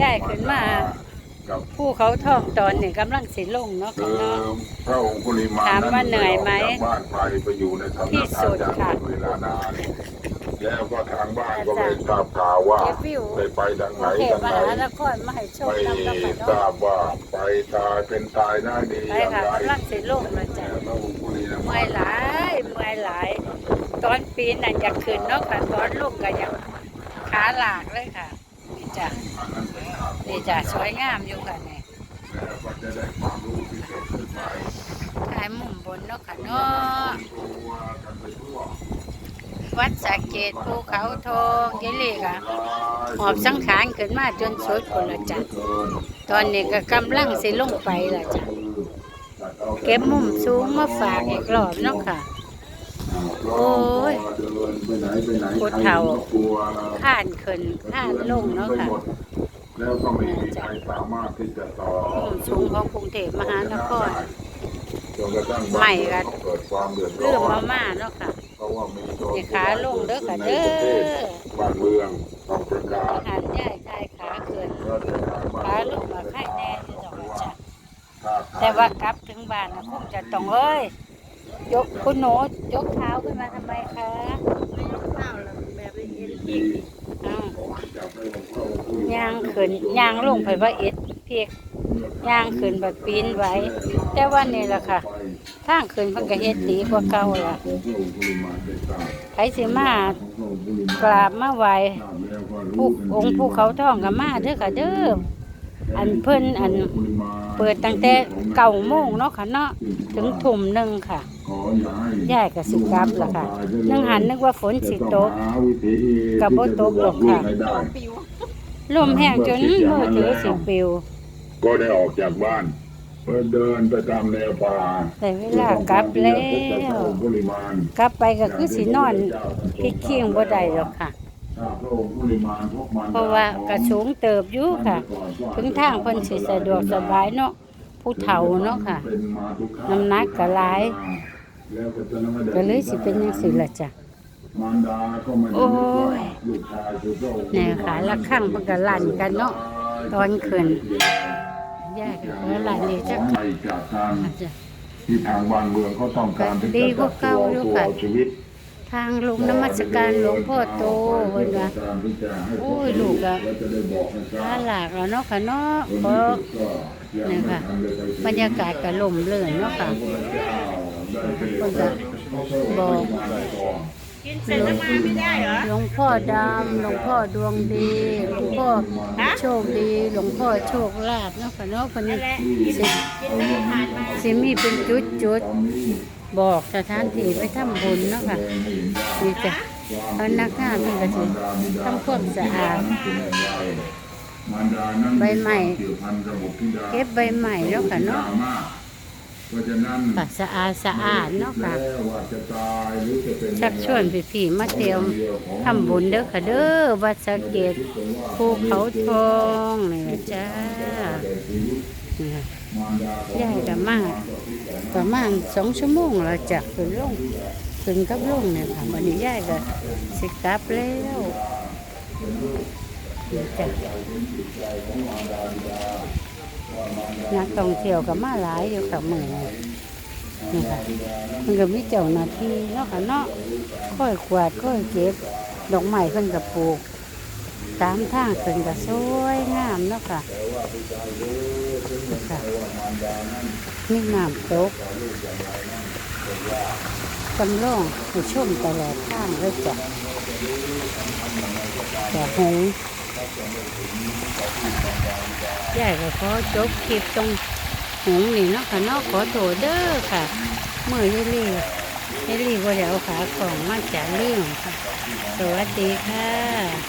ย้ายขึ้นมากับผู้เขาท่องตอนนี่กำลังสิลงเนาะคืค่ะอเนาะพระองค์คุลิมาถามว่าเหนื่อยไหมด้กจากบ้านไปไปอยู่ในสำที่นักสุอาดจารย์ค่ะเป็นเวลานานแล้วก็ทางบ้านก็ไม่ทราบข่าวว่าเก็บวิวได้ไปทางกไหนรุงเทพทางมไหนหานครมาให้โชคไม่นำแล้วค่ะทเนาะราบว่าไปตายเป็นตายหน้าดีไปอย่างค่ะไรกำลังสิลงแล้วจ้ะแล้วพระองค์คุลิมาเมื่อยหลายเมื่อยหลาย ตอนปีนน่ะอยากขึ้นเนาะค่ะตอนลงก็ยังขาหลากเลยค่ะนี่ จ้ะนี่จ้ะสวยงามอยู่ค่ะนี่แล้วก็จะได้ความรู้พิเศษขึ้นไปถ่ายมุมบนเนาะค่ะเนาะตัวกันไปทั่ววัดสาเกตภูเขาทองเยลีค่ะหอบสังขารขึ้นมาจนสุดคนละจ้ะตอนนี้ก็กำลังสิลงไปละจ้ะเก็บมุมสูงมาฝากอีกรอบเนาะค่ะ โอ้ยผู้เฒ่าข้านขึ้นข้านลงเนาะค่ะ แล้วก็ไม่มีใครสามารถที่จะต่อมุมสูงของกรุงเทพมหานครจนกระทั่งใหม่ก็เกิดความเดือดร้เรื่อองนมาม่าเนาะค่ะเพราะว่ามีโจรนี่ขาลงเด้อค่ะเด้อในประทศบ้านเมืองต้องประกาศหันใหญ่คายขาขึ้นราชการบ้านขาลเมืองมาไข่แน่ที่ดอกว่าจ้ะถ้าใครแต่ว่ากลับถึงบ้านนะคงจะต้องเอ้ย ยกคุณหนูยกเท้าขึ้นมาทำไมคะไม่ยกเท้าแล้วแบบเอ็นดีอ้าวขอให้จับได้ของพระองค์ผู้อยู่ย่างขึ้นย่างลงไปว่าเอ็ดเพียกย่างขึ้นแบบปีนไว้ แต่ว่านี่แหละค่ะทางขึ้นเพิ่นก็เฮ็ดดีกว่าเก่าล่ะของพระองค์ผู้มาได้ทราบใครสิมาของพระองค์ผู้มกราบมาไหว้ทราบแล้วก็รู้ผู้องค์ภูเขาทองก็มาเด้อค่ะเด้ออันเพิ่นอันเปิดตั้งแต่เก้าโมงเนาะค่ะเนาะถึงทุ่มหนึ่งค่ะขออ ย่าให้ยายก็สิกลับล่ะค่ะนึงหันนึกว่าฝนสิตกจะต้องหาวิธีก็บ่ตกหรอกค่ะที่จรบรู้ให้ได้ปิวลมแห้งจนมือถือสิปลิว ก็ได้ออกจากบ้านเพื่อเดินไปตามแนวป่าแต่เวลากลับแล้เพื่อต้องการที่จะพบกับพระวองค์ผู้ริมานกลับไปก็คือสินอนคิดเคียงบ่ได้หรอกค่ะถ้าพระองค์ผู้ริมานพวกมันเพราะว่ากระสูงเติบอยู่ค่ะ ถึงทางเพิ่นสิสะดวกสบายเนาะผู้เฒ่าเนาะค่ะเป็นมาทุกข้าน้ำหนักก็หลายแล้ว ก็จะนำมาได้ก็เลยสิเป็นจังซี่ล่ะจ้ะมารดาก็ไม่ได้โอ้ยลูกชายคือพระองค์เนี่ยค่ะละครั้งมันก็ลั่นกันเนาะตอนขึ้นยายก็ขอหลานนี่จักไม่จากทางอาจจะที่ทางบ้านเมืองเขาต้องการที่ดีจะกว่าเก่าอยู่ตัวค่ะเอาชีวิต ทางลงนมัสการหลวงพ่อโตเพิ่นว่าโอ้ยลูกอะแล้วจะได้บอกให้ทราถ้าบหลากแล้วเนาะค่ะเนาะคนขอที่สุดก็ยังไม่เนี่ยค่ะทันได้ไปถึงบรรยากาศก็ล่มเลื่อนเนาะค่ะ พระเจ้าได้ไปบอกกินเสร็จแล้วมาไม่ได้เหรอ หลวงพ่อดำหลวงพ่อดวงดีหลวงพ่อโชคดีหลวงพ่อโชคลาภเนาะค่ะเนาะคนนี้นั่นแหละสิกินแล้วผ่านมาสิมีเป็นจุดจุดๆบอกสถานที่ไปทำบุญเนาะค่ะนี่จ้ะพนักงานเพิ่นก็สิทำความสะอาด ใบใหม่ เก็บใบใหม่เนาะค่ะเนาะ เพราะฉะนั้นค่ะสะอาดสะอาดเนาะค่ะแม้ว่าจะตายหรือจะเป็นชักชวนพี่ๆมาเตรียมทำบุญเด้อค่ะเด้อวัดสะเกดภูเขาทองนี่ล่ะจ้านี่ค่ะยายก็มาประมาณสองชั่วโมงแล้วจากขึ้นลงขึ้นกับลงเนี่ยค่ะวันนี้ยายก็สิกลับแล้วนี่จ้ะ นักท่องเที่ยวก็มาหลายอยู่ค่ะเมืองนี่ค่ะมันก็มีเจ้าหน้าที่เนาะค่ะเนาะค่อยกวาดค่อยเก็บดอกไม้เพิ่นก็ปลูก ตามทางเพิ่นก็สวยงามเนาะค่ะนี่ค่ะมีน้ำตกจำลองให้ชมตลอดทางเลยจ้ะจ้ะหงส์ ยายก็ขอจบคลิปตรงหงนี่เนาะค่ะเนาะขอโทษเด้อค่ะเมื่อยเยลี่เยลี่บ่ได้เอาขาของมาจากเรื่องค่ะ สวัสดีค่ะ